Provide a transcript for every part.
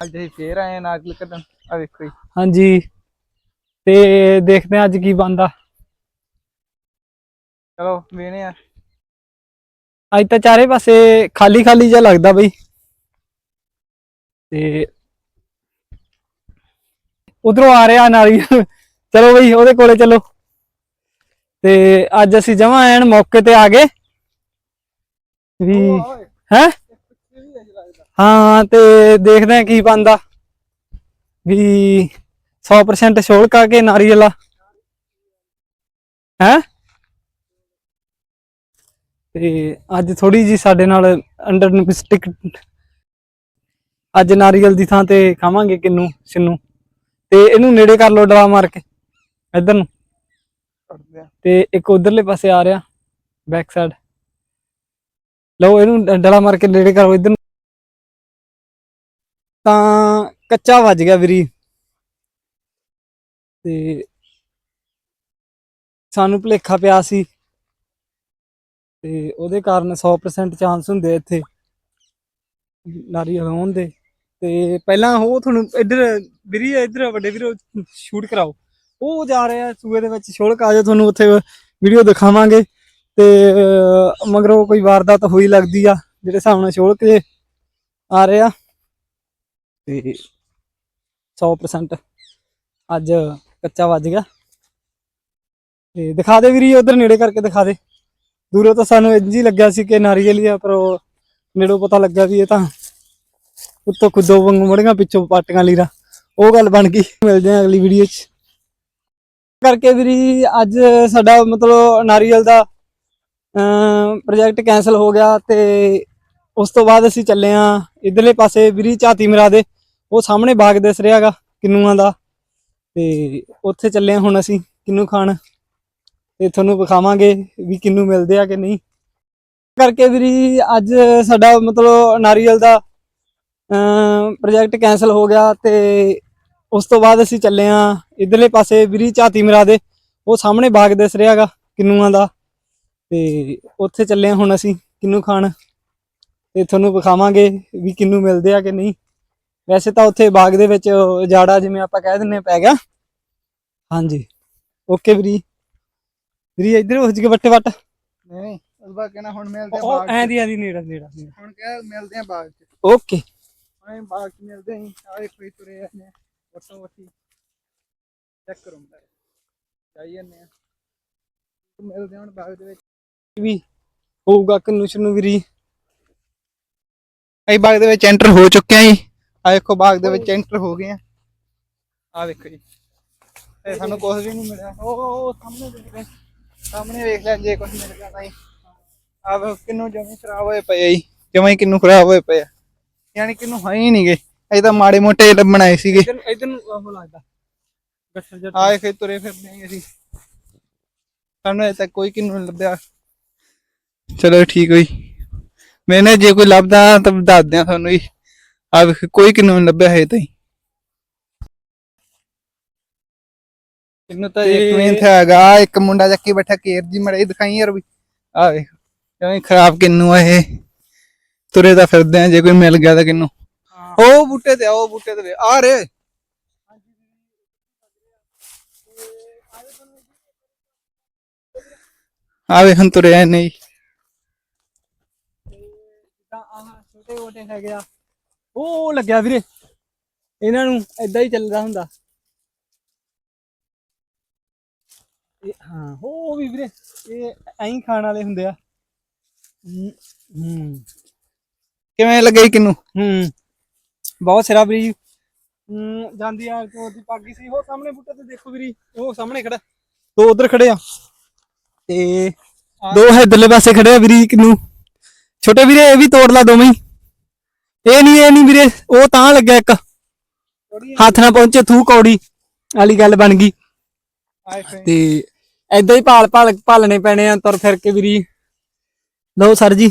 ਅੱਜ ਅਸੀਂ ਫੇਰ ਆਏ ਆ ਨਾਗਲ ਕੱਢਣ ਆ ਵੇਖੋ ਜੀ। ਹਾਂਜੀ। ਤੇ ਦੇਖਦੇ ਹਾਂ ਅੱਜ ਕੀ ਬਣਦਾ। ਚਲੋ ਵੇਨੇ ਆ ਅੱਜ ਤਾਂ ਚਾਰੇ ਪਾਸੇ ਖਾਲੀ ਖਾਲੀ ਜਿਹਾ ਲੱਗਦਾ ਬਈ। ਤੇ ਉਧਰੋਂ ਆ ਰਿਹਾ ਨਾਰੀਅਲ ਚਲੋ ਬਈ ਉਹਦੇ ਕੋਲੇ ਚਲੋ। ਤੇ ਅੱਜ ਅਸੀਂ ਜਮਾ ਐਨ ਮੌਕੇ ਤੇ ਆ ਗਏ। ਵੀ ਹੈ? ਹਾਂ ਤੇ ਦੇਖਦੇ ਹਾਂ ਕੀ ਬਣਦਾ। ਵੀ 100% ਛੋਲਕਾ ਕੇ ਨਾਰੀਅਲ ਆ। ਹੈ? ਤੇ ਅੱਜ ਥੋੜੀ ਜੀ ਸਾਡੇ ਨਾਲ ਅੰਡਰ ਮਿਸਟੇਕ ਅੱਜ ਨਾਰੀਅਲ ਦੀ ਥਾਂ ਤੇ ਖਾਵਾਂਗੇ ਕਿੰਨੂ ਸਿੰਨੂ। ਤੇ ਇਹਨੂੰ ਨੇੜੇ ਕਰ ਲੋ ਡਲਾ ਮਾਰ ਕੇ ਇੱਧਰ ਨੂੰ। ਆ ਤੇ ਇੱਕ ਉਧਰਲੇ ਪਾਸੇ ਆ ਰਿਹਾ ਬੈਕ ਸਾਈਡ ਲਓ ਇਹਨੂੰ ਡਲਾ ਮਾਰ ਕੇ ਨੇੜੇ ਕਰੋ ਇੱਧਰ ਤਾਂ ਕੱਚਾ ਵੱਜ ਗਿਆ ਵੀਰੀ। ਤੇ ਸਾਨੂੰ ਭੁਲੇਖਾ ਪਿਆ ਸੀ। ਤੇ ਉਹਦੇ ਕਾਰਨ 100% ਚਾਂਸ ਹੁੰਦੇ ਇੱਥੇ ਨਾਰੀਅਲ ਹੋਣ ਦੇ। ਤੇ ਪਹਿਲਾਂ ਉਹ ਤੁਹਾਨੂੰ ਇੱਧਰ ਵੀਰੀ, ਇੱਧਰ ਵੱਡੇ ਵੀਰੋ ਸ਼ੂਟ ਕਰਾਓ। ਉਹ ਜਾ ਰਿਹਾ ਸੂਏ ਦੇ ਵਿੱਚ। ਛੋਲਕ ਆ ਜਾ ਤੁਹਾਨੂੰ ਉੱਥੇ ਵੀਡੀਓ ਦਿਖਾਵਾਂਗੇ। ਤੇ ਮਗਰੋਂ ਕੋਈ ਵਾਰਦਾਤ ਹੋਈ ਲੱਗਦੀ ਆ, ਜਿਹੜੇ ਹਿਸਾਬ ਨਾਲ ਛੋਲਕ ਜੇ ਆ ਰਿਹਾ। ਤੇ 100% ਅੱਜ ਕੱਚਾ ਵੱਜ ਗਿਆ। ਤੇ ਦਿਖਾ ਦੇ ਵੀਰੀ ਉਧਰ ਨੇੜੇ ਕਰਕੇ ਦਿਖਾ ਦੇ। ਦੂਰੋਂ ਤਾਂ ਸਾਨੂੰ ਇੰਝ ਹੀ ਲੱਗਿਆ ਸੀ ਕਿ ਨਾਰੀਅਲ ਹੀ ਆ, ਪਰ ਉਹ ਨੇੜੋਂ ਪਤਾ ਲੱਗਾ ਵੀ ਇਹ ਤਾਂ ਉੱਤੋਂ ਖੁੱਦੋ ਵਾਂਗੂ ਮੜੀਆਂ ਪਿੱਛੋਂ ਪਾਟੀਆਂ ਲੀਰਾ। ਉਹ ਗੱਲ ਬਣ ਗਈ। ਮਿਲਦੇ ਆ ਅਗਲੀ ਵੀਡੀਓ 'ਚ। ਕਰਕੇ ਵੀਰੀ ਅੱਜ ਸਾਡਾ ਮਤਲਬ ਨਾਰੀਅਲ ਦਾ ਪ੍ਰੋਜੈਕਟ ਕੈਨਸਲ ਹੋ ਗਿਆ ਤੇ ਉਸ ਤੋਂ ਬਾਅਦ ਅਸੀਂ ਚੱਲੇ ਆ ਇਧਰਲੇ ਪਾਸੇ। ਵੀਰੀ ਝਾਤੀ ਮਰਾ ਦੇ। ਉਹ ਸਾਹਮਣੇ ਬਾਗ ਦਿਸ ਰਿਹਾਗਾ ਕਿੰਨੂਆਂ ਦਾ। ਤੇ ਉੱਥੇ ਚੱਲੇ ਹੁਣ ਅਸੀਂ, ਕਿੰਨੂ ਖਾਣ। ਤੇ ਤੁਹਾਨੂੰ ਵਿਖਾਵਾਂਗੇ ਵੀ ਕਿੰਨੂ ਮਿਲਦੇ ਆ ਕਿ ਨਹੀਂ। ਕਰਕੇ ਵੀਰੀ, ਅੱਜ ਸਾਡਾ ਮਤਲਬ ਨਾਰੀਅਲ ਦਾ ਪ੍ਰੋਜੈਕਟ ਕੈਨਸਲ ਹੋ ਗਿਆ ਤੇ ਉਸ ਤੋਂ ਬਾਅਦ ਅਸੀਂ ਚੱਲੇ ਆ ਇਧਰਲੇ ਪਾਸੇ ਵੀਰੀ ਝਾਤੀ ਮਰਾ ਦੇ। ਉਹ ਸਾਹਮਣੇ ਬਾਗ ਦਿਸ ਰਿਹਾਗਾ ਕਿੰਨੂਆਂ ਦਾ। ਤੇ ਉੱਥੇ ਚੱਲੇ ਹੁਣ ਅਸੀਂ, ਕਿੰਨੂ ਖਾਣ। ਤੇ ਤੁਹਾਨੂੰ ਵਿਖਾਵਾਂਗੇ ਵੀ ਕਿੰਨੂ ਮਿਲਦੇ ਆ ਕਿ ਨਹੀਂ। ਵੈਸੇ ਤਾਂ ਉੱਥੇ ਬਾਗ ਦੇ ਵਿੱਚ ਜਾੜਾ ਜਿਵੇਂ ਆਪਾਂ ਕਹਿ ਦਿੰਨੇ ਪੈ ਗਿਆ। ਹਾਂਜੀ। ਓਕੇ ਵੀਰੀ ਵੀਰੀ ਇੱਧਰ ਹੋ ਜੀ ਵੱਟੇ ਵੱਟ ਨਹੀਂ ਉਸ ਬਾਅਦ ਕਹਿਣਾ ਹੁਣ ਮਿਲਦੇ ਆ ਉਹ ਬਾਗ ਐਂ ਦੀ ਐਂ ਦੀ ਨੇੜਾ ਨੇੜਾ ਹੁਣ ਕਹਿ ਮਿਲਦੇ ਆ ਬਾਗ ਚ। ਓਕੇ ਅਸੀਂ ਬਾਗ ਚ ਮਿਲਦੇ ਆਂ ਆ ਵੇਖੋ ਜੀ ਤੁਰੇ ਆ ਨੇ। ਵਟੋ ਵਟੀ ਚੈੱਕ ਕਰੋ ਮੈਂ ਜਾਈ ਜਾਂਦੇ ਆ। ਮਿਲਦੇ ਆ ਹੁਣ ਬਾਗ ਦੇ ਵਿੱਚ। ਵੀ ਹੋਊਗਾ ਕਿੰਨੂ ਸ਼ਨੂ ਵੀਰੀ ਅਸੀਂ ਬਾਗ ਦੇ ਵਿੱਚ ਐਂਟਰ ਹੋ ਚੁੱਕੇ ਆ ਜੀ। ਆ ਵੇਖੋ ਬਾਗ ਦੇ ਵਿੱਚ ਐਂਟਰ ਹੋ ਗਏ ਆ। ਆ ਵੇਖੋ ਜੀ। ਇਹ ਸਾਨੂੰ ਕੁਝ ਵੀ ਨਹੀਂ ਮਿਲਿਆ। ਉਹ ਸਾਹਮਣੇ ਦੇਖ ਰਹੇ ਸਾਹਮਣੇ ਵੇਖ ਲੈ ਜੇ ਕੁਝ ਮਿਲ ਗਿਆ ਤਾਂ ਹੀ ਆ ਕਿੰਨੂ ਜਮੀ ਖਰਾਬ ਹੋਏ ਪਏ ਜੀ। ਜਮਾਂ ਹੀ ਕਿੰਨੂ ਖਰਾਬ ਹੋਏ ਪਏ ਯਾਨੀ ਕਿੰਨੂ ਹੈ ਹੀ ਨਹੀਂਗੇ। ਇਹ ਤਾਂ ਮਾੜੇ ਮੋਟੇ ਆਏ ਸੀਗੇ। ਇਧਰ ਨੂੰ ਉਹ ਲੱਗਦਾ। ਗੱਠਰ ਜੱਟ ਆਏ ਫਿਰ ਤੁਰੇ ਫਿਰਦੇ ਆਂ ਅਸੀਂ ਸਾਨੂੰ ਤੱਕ ਕੋਈ ਕਿੰਨੂ ਲੱਭਿਆ। ਚਲੋ ਠੀਕ ਹੋਈ ਮੈਨੇ ਜੇ ਕੋਈ ਲੱਭਦਾ ਤਾਂ ਦੱਸ ਦਿਆਂ ਤੁਹਾਨੂੰ ਜੀ। ਆ ਵੇਖ ਕੋਈ ਕਿੰਨੂ ਲੱਭਿਆ ਹੈ ਤਾਈ? ਕਿੰਨੂ ਤਾਂ ਇੱਕ ਤੇ- ਮਿੰਟ। ਹੈਗਾ ਇੱਕ ਮੁੰਡਾ ਚੱਕੀ ਬੈਠਾ ਕੇਰ ਜੀ ਮੜੇ ਦਿਖਾਈ ਯਾਰ ਵੀ। ਆ ਵੇਖ ਕਿਵੇਂ ਖਰਾਬ ਕਿੰਨੂ ਆ ਇਹ? ਤੁਰੇ ਤਾਂ ਫਿਰਦੇ ਆ ਜੇ ਕੋਈ ਮਿਲ ਗਿਆ ਤਾਂ ਕਿੰਨੂ? ਉਹ ਬੂਟੇ ਤੇ ਆ, ਉਹ ਬੂਟੇ ਤੇ ਆ ਰੇ। ਆ ਵੇ ਹੁਣ ਤੁਰਿਆ ਨਹੀਂ ਤਾਂ ਆਹ ਛੋਟੇ ਛੋਟੇ ਹੈਗੇ ਆ ਉਹ ਲੱਗਿਆ ਵੀਰੇ। ਇਹਨਾਂ ਨੂੰ ਏਦਾਂ ਹੀ ਚੱਲਦਾ ਹੁੰਦਾ। ਇਹ ਹਾਂ ਉਹ ਵੀ ਵੀਰੇ ਇਹ ਐਂ ਹੀ ਖਾਣ ਵਾਲੇ ਹੁੰਦੇ ਆ। ਹੂੰ ਹੂੰ। ਕਿਵੇਂ ਲੱਗਾ ਕਿੰਨੂ? ਹੂੰ ਬਹੁਤ ਸਿਰਾ ਵੀਰੀ ਹੂੰ ਜਾਂਦੀ ਆ ਤੋਂ ਦੀ ਪਾਗੀ ਸੀ ਉਹ ਸਾਹਮਣੇ ਬੁੱਟੇ ਤੇ ਦੇਖੋ ਵੀਰੀ ਉਹ ਸਾਹਮਣੇ ਖੜਾ। ਦੋ ਉਧਰ ਖੜੇ ਆ। ਤੇ ਦੋ ਇਧਰਲੇ ਪਾਸੇ ਖੜੇ ਆ ਵੀਰੀ ਕਿਨੂੰ? ਛੋਟੇ ਵੀਰੇ ਇਹ ਵੀ ਤੋੜ ਲਾ ਦੋਵੇਂ ਹੀ। ਇਹ ਨਹੀਂ ਇਹ ਨਹੀਂ ਵੀਰੇ ਉਹ ਤਾਂ ਲੱਗਿਆ ਇੱਕ। ਹੱਥ ਨਾਲ ਪਹੁੰਚੇ ਥੂ ਕੌੜੀ ਵਾਲੀ ਗੱਲ ਬਣ ਗਈ। ਤੇ ਐਦਾਂ ਹੀ ਭਾਲ ਭਾਲ ਭਾਲਣੇ ਪੈਣੇ ਆ ਤੁਰ ਫਿਰ ਕੇ ਵੀਰੀ। ਲਓ ਸਰ ਜੀ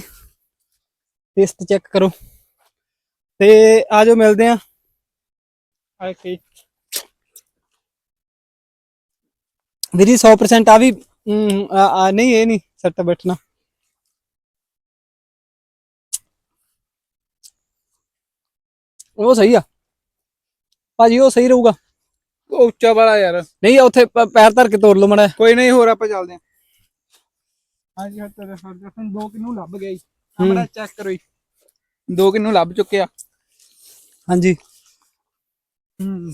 ਟੈਸਟ ਚੈੱਕ ਕਰੋ। ਤੇ ਆਜੋ ਮਿਲਦੇ ਆ। ਫੇ ਵੀਰੀ 100% ਆ ਵੀ ਨਹੀਂ ਇਹ ਨਹੀਂ ਸੱਟ ਬੈਠਣਾ। ਉਹ ਸਹੀ ਆ। ਭਾਜੀ ਉਹ ਸਹੀ ਰਹੂਗਾ। ਉਹ ਉੱਚਾ ਵਾਲਾ ਯਾਰ। ਨਹੀਂ ਉੱਥੇ ਪ- ਪੈਰ ਧਰ ਕੇ ਤੋੜ ਲਓ ਮੜਾ ਕੋਈ ਨਹੀਂ ਹੋਰ ਆਪਾਂ ਚੱਲਦੇ ਹਾਂ। ਹਾਂਜੀ ਹਾਂ ਤੇਰੇ ਫਰਜ਼ਨ ਦੋ ਕਿੰਨੂ ਲੱਭ ਗਿਆ ਜੀ। ਆਪਣਾ ਚੈੱਕ ਕਰੋ ਜੀ। ਦੋ ਕਿੰਨੂ ਲੱਭ ਚੁੱਕਿਆ ਹਾਂਜੀ। ਹੂੰ।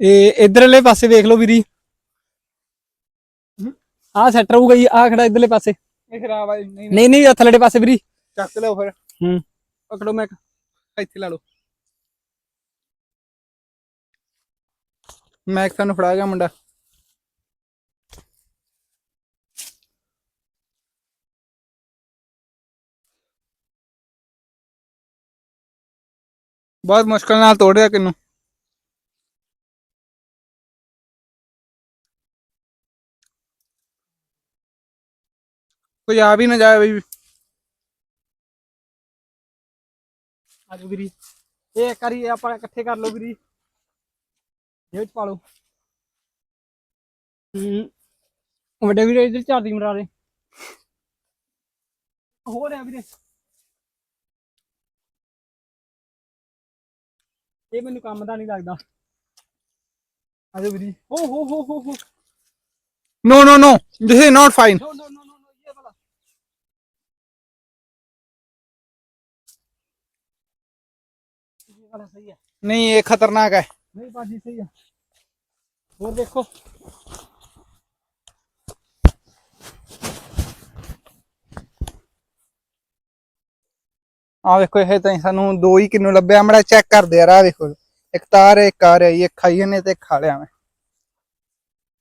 ਇਹ ਇਧਰਲੇ ਪਾਸੇ ਵੇਖ ਲਓ ਵੀਰੀ। ਆਹ ਸੈਟ ਰਹੂਗਾ ਜੀ ਆਹ ਖੜਾ ਇਧਰਲੇ ਪਾਸੇ। ਇਹ ਖਰਾਬ ਆ ਜੀ, ਨਹੀਂ ਨਹੀਂ। ਨਹੀਂ ਆਹ ਥੱਲੜੇ ਪਾਸੇ ਵੀਰੀ। ਚੱਕ ਲਓ ਫਿਰ। ਹੂੰ। ਪਕੜੋ ਮੈਂ ਇੱਥੇ ਲਾ ਲਓ। ਮੈਂ ਤੁਹਾਨੂੰ ਫੜਾ ਗਿਆ ਮੁੰਡਾ। ਬਹੁਤ ਮੁਸ਼ਕਲ ਨਾਲ ਤੋੜਿਆ ਕਿਨੂੰ। ਕੋਈ ਆ ਵੀ ਨਾ ਜਾਏ ਬਈ। ਆਜੋ ਵੀਰੀ। ਇਹ ਇੱਕ ਵਾਰੀ ਆਪਾਂ ਇਕੱਠੇ ਕਰ ਲਓ ਵੀਰੀ। ਇਹ ਵਿੱਚ ਪਾ ਲਓ। ਹੂੰ। ਵੱਡੇ ਵੀਰੇ ਇਧਰ ਚਾਰ ਦੀ ਮਰਾ ਦੇ। ਹੋ ਰਿਹਾ ਵੀਰੇ। ਇਹ ਮੈਨੂੰ ਕੰਮ ਦਾ ਨਹੀਂ ਲੱਗਦਾ। ਆਜੋ ਵੀਰੀ। ਓ ਹੋ ਹੋ ਹੋ ਹੋ। No, no, no. This is not fine. No no वाला सही है नहीं ये खतरनाक है नहीं बाजी सही है और देखो ਆ ਵੇਖੋ ਇਹ ਤਾਂ ਸਾਨੂੰ ਦੋ ਹੀ ਕਿੰਨੂ ਲੱਭਿਆ ਮੜਾ ਚੈੱਕ ਕਰਦੇ ਯਾਰ ਆ ਵੇਖੋ ਇੱਕ ਤਾਰ ਹੈ, ਇੱਕ ਆ ਰਹੀ ਇੱਕ ਖਾਈ ਨੇ ਤੇ ਇੱਕ ਖਾ ਲਿਆ ਮੈਂ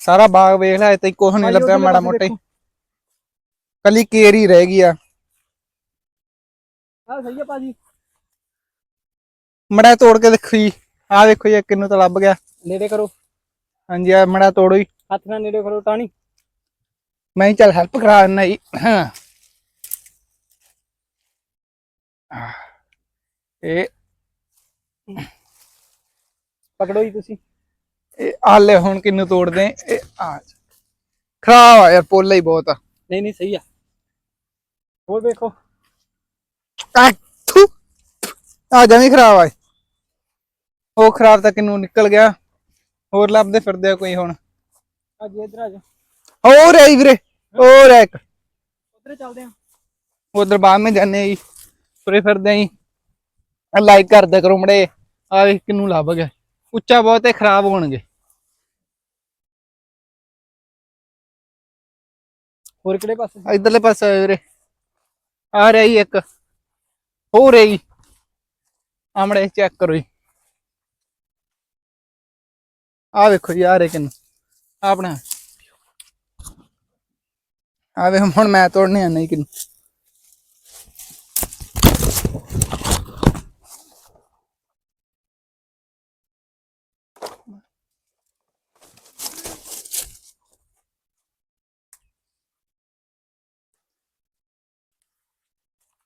ਸਾਰਾ ਬਾਗ ਵੇਖ ਲਿਆ ਤੇ ਕੁਝ ਨਹੀਂ ਭਾਈ ਲੱਭਿਆ ਉਧਰਲੇ ਮਾੜਾ ਪਾਸੇ ਮੋਟਾ ਹੀ ਦੇਖੋ। ਕੱਲੀ ਕੇਰ ਹੀ ਰਹਿ ਗਈ ਆ हाँ सही है बाजी ਮੜਾ ਤੋੜ ਕੇ ਦੇਖੋ ਜੀ। ਆਹ ਦੇਖੋ ਜੀ ਕਿੰਨੂੰ ਤਾਂ ਲੱਭ ਗਿਆ। ਨੇੜੇ ਕਰੋ। ਹਾਂਜੀ ਆ ਮੜਾ ਤੋੜੋ ਜੀ। ਹੱਥ ਨਾਲ ਨੇੜੇ ਕਰੋ ਟਾਣੀ ਮੈਂ ਚੱਲ ਹੈਲਪ ਕਰਾ ਦਿੰਦਾ ਜੀ। ਇਹ ਪਕੜੋ ਜੀ ਤੁਸੀਂ। ਇਹ ਆਲੇ ਹੁਣ ਕਿੰਨੂੰ ਤੋੜਦੇ ਇਹ ਆ ਖਰਾਬ ਆ ਯਾਰ ਪੋਲਾ ਹੀ ਬਹੁਤ ਆ। ਨਹੀਂ ਨਹੀਂ ਸਹੀ ਆ। ਹੋਰ ਵੇਖੋ। ਆ ਤੂੰ ਆ ਖਰਾਬ ਆ ਉਹ ਖਰਾਬ ਤਾਂ ਕਿਨੂੰ ਨਿਕਲ ਗਿਆ। ਹੋਰ ਲੱਭਦੇ ਫਿਰਦੇ ਆ ਕੋਈ ਹੁਣ। ਅੱਜ ਇਧਰ ਆ ਜਾ ਹੋਰ ਆਈ ਵੀਰੇ ਹੋਰ ਇੱਕ। ਉਧਰ ਆ। ਉਧਰ ਬਾਅਦ ਵਿੱਚ ਜਾਣੇ ਆ ਫਿਰਦੇ ਆ ਲਾਈਕ ਕਰਦੇ ਕਰੋ ਮੜੇ ਆ ਵੇਖ ਕਿਨੂੰ ਲੱਭ ਗਿਆ। ਉੱਚਾ ਬਹੁਤ ਹੈ ਖਰਾਬ ਹੋਣਗੇ। ਹੋਰ ਕਿਹੜੇ ਪਾਸੇ ਇਧਰਲੇ ਪਾਸੇ ਆ ਵੀਰੇ। ਆ ਰਹੀ ਇੱਕ। ਹੋ ਰਹੀ ਆਮੜੇ ਚੈੱਕ ਕਰੋ ਜੀ। ਆ ਵੇਖੋ ਜੀ, ਆ ਰਹੇ ਕਿਨੂੰ। ਆਪਣਾ। ਆ ਵੇ ਹੁਣ ਮੈਂ ਤੋੜਨੇ ਆ, ਨਹੀਂ ਕਿਨੂੰ।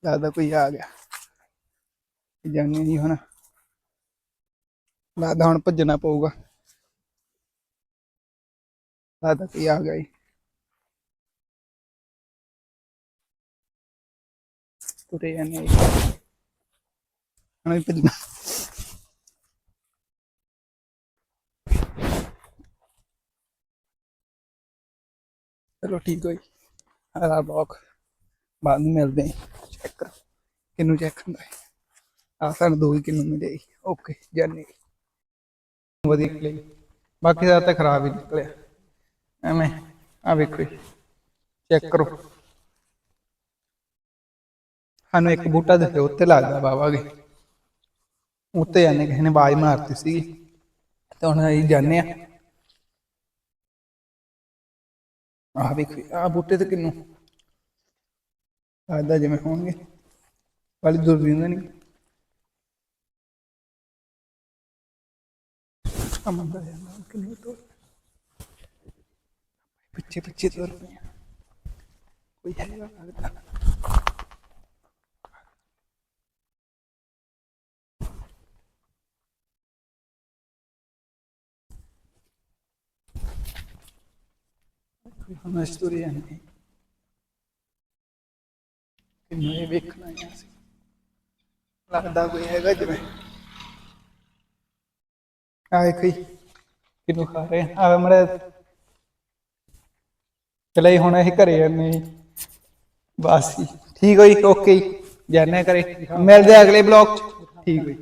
ਲੱਗਦਾ ਕੋਈ ਆ ਗਿਆ। ਜਾਣੇ ਨਹੀਂ ਹੁਣ। ਲੱਗਦਾ ਹੁਣ ਭੱਜਣਾ ਪਊਗਾ। ਲੱਗਦਾ ਕੋਈ ਆ ਗਿਆ ਜੀ ਤੁਰੇ ਜਾਂਦੇ ਆ ਜੀ। ਚਲੋ ਠੀਕ ਹੋਈ ਆਲਾ ਬਲੌਕ ਬਾਅਦ ਨੂੰ ਮਿਲਦੇ ਹਾਂ ਚੈੱਕ ਕਰੋ ਕਿੰਨੂੰ ਚੈੱਕ ਹੁੰਦਾ ਹੈ ਆ ਸਾਨੂੰ ਦੋ ਹੀ ਕਿੰਨੂੰ ਮਿਲੇ ਓਕੇ ਜਾਨੇ ਵਧੀਆ ਨਿਕਲੇ ਬਾਕੀ ਦਾ ਤਾਂ ਖਰਾਬ ਹੀ ਨਿਕਲਿਆ ਐਵੇਂ ਆ ਵੇਖੋ ਚੈੱਕ ਕਰੋ। ਸਾਨੂੰ ਇੱਕ ਬੂਟਾ ਦਿੱਤੇ ਉੱਤੇ ਲੱਗਦਾ ਬਾਬਾ ਕੇ। ਉੱਤੇ ਜਾਨੇ ਕਿਸੇ ਨੇ ਬਾਜ ਮਾਰਤੀ ਸੀ ਤੇ ਹੁਣ ਅਸੀਂ ਜਾਣੇ ਆ। ਆ ਵੇਖੋ ਆ ਬੂਟੇ ਤੇ ਕਿੰਨੂੰ? ਲੱਗਦਾ ਜਿਵੇਂ ਹੋਣਗੇ। ਵਾਲੀ ਦੁਰਬੀਨ ਨਹੀਂ। ਅਮਨ ਦਾ ਨਾਮ ਕਿੰਨੇ ਤੋਂ ਪਿੱਛੇ ਪਿੱਛੇ ਤੁਰ ਕੋਈ ਹੈਗਾ ਲੱਗਦਾ ਕੋਈ ਹਮਾ ਸਟੋਰੀ ਨਹੀਂ। ਇਹਨੂੰ ਇਹ ਵੇਖਣਾ ਹੈ ਲੱਗਦਾ ਕੋਈ ਹੈਗਾ ਜਿਵੇਂ ਆ ਦੇਖੋ ਕਿਨੂੰ ਖਾ ਰਹੇ ਆਵੇ ਮੜੇ ਚਲੇ ਹੁਣ ਇਹ ਘਰੇ ਜਾਂਦੇ ਜੀ। ਬਸ ਜੀ। ਠੀਕ ਹੋਈ ਓਕੇ ਜੀ। ਜਾਣੇ ਕਰੇ ਮਿਲਦੇ ਆ ਅਗਲੇ ਬਲੌਗ ਚ। ਠੀਕ ਹੋਈ